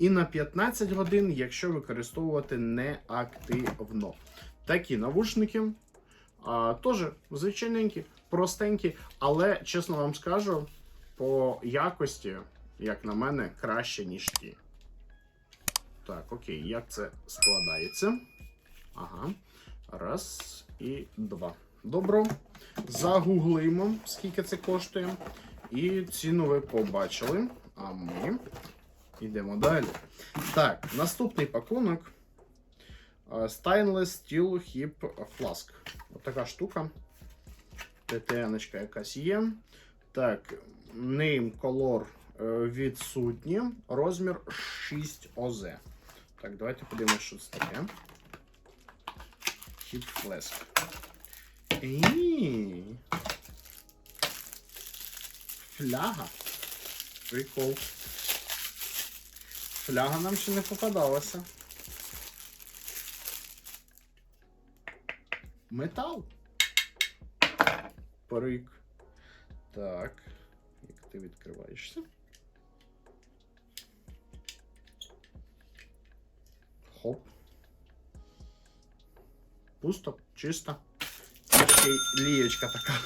і на 15 годин, якщо використовувати неактивно. Такі навушники а, теж звичайненькі, простенькі, але чесно вам скажу, по якості, як на мене, краще, ніж ті. Так, окей, як це складається? Ага. Раз і два. Добро. Загуглимо, скільки це коштує. І ціну ви побачили. А ми йдемо далі. Так, наступний пакунок. Stainless Steel Hip Flask. Ось така штука. ТТН якась є. Так, name color е, відсутні. Розмір 6 ОЗ. Так, давайте подивимося, що це таке. Hip Flask. Ій. Фляга. Прикол. Фляга нам ще не попадалася. Метал. Парик. Так. Як ти відкриваєшся? Хоп. Пусто, чисто. Ще й лієчка така.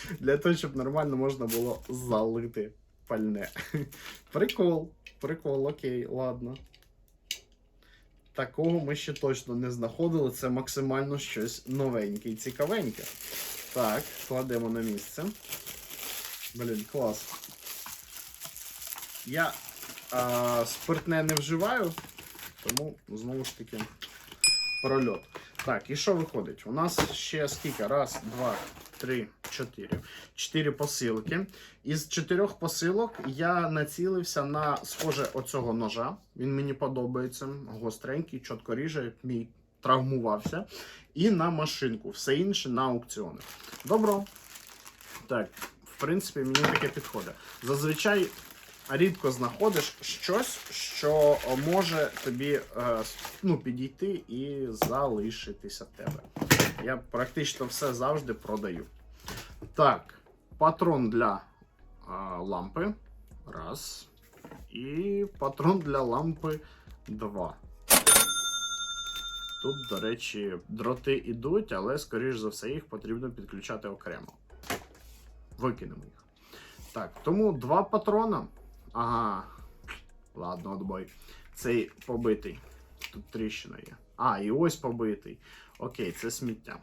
Для того, щоб нормально можна було залити пальне. Прикол. Прикол, окей, ладно. Такого ми ще точно не знаходили. Це максимально щось новеньке і цікавеньке. Так, кладемо на місце. Блін, клас. Я а, спиртне не вживаю, тому знову ж таки прольот. Так, і що виходить? У нас ще скільки? Раз, два, три, чотири. Чотири посилки. Із чотирьох посилок я націлився на схоже оцього ножа. Він мені подобається. Гостренький, чітко ріже, мій травмувався. І на машинку. Все інше на аукціони. Добро. Так, в принципі, мені таке підходить. Зазвичай рідко знаходиш щось, що може тобі е, ну, підійти і залишитися в тебе. Я практично все завжди продаю. Так, патрон для е, лампи. Раз. І патрон для лампи два. Тут, до речі, дроти ідуть, але, скоріш за все, їх потрібно підключати окремо. Викинемо їх. Так, тому два патрона. Ага. Ладно, отбой. Цей побитий. Тут тріщина є. А, і ось побитий. Окей, це сміття.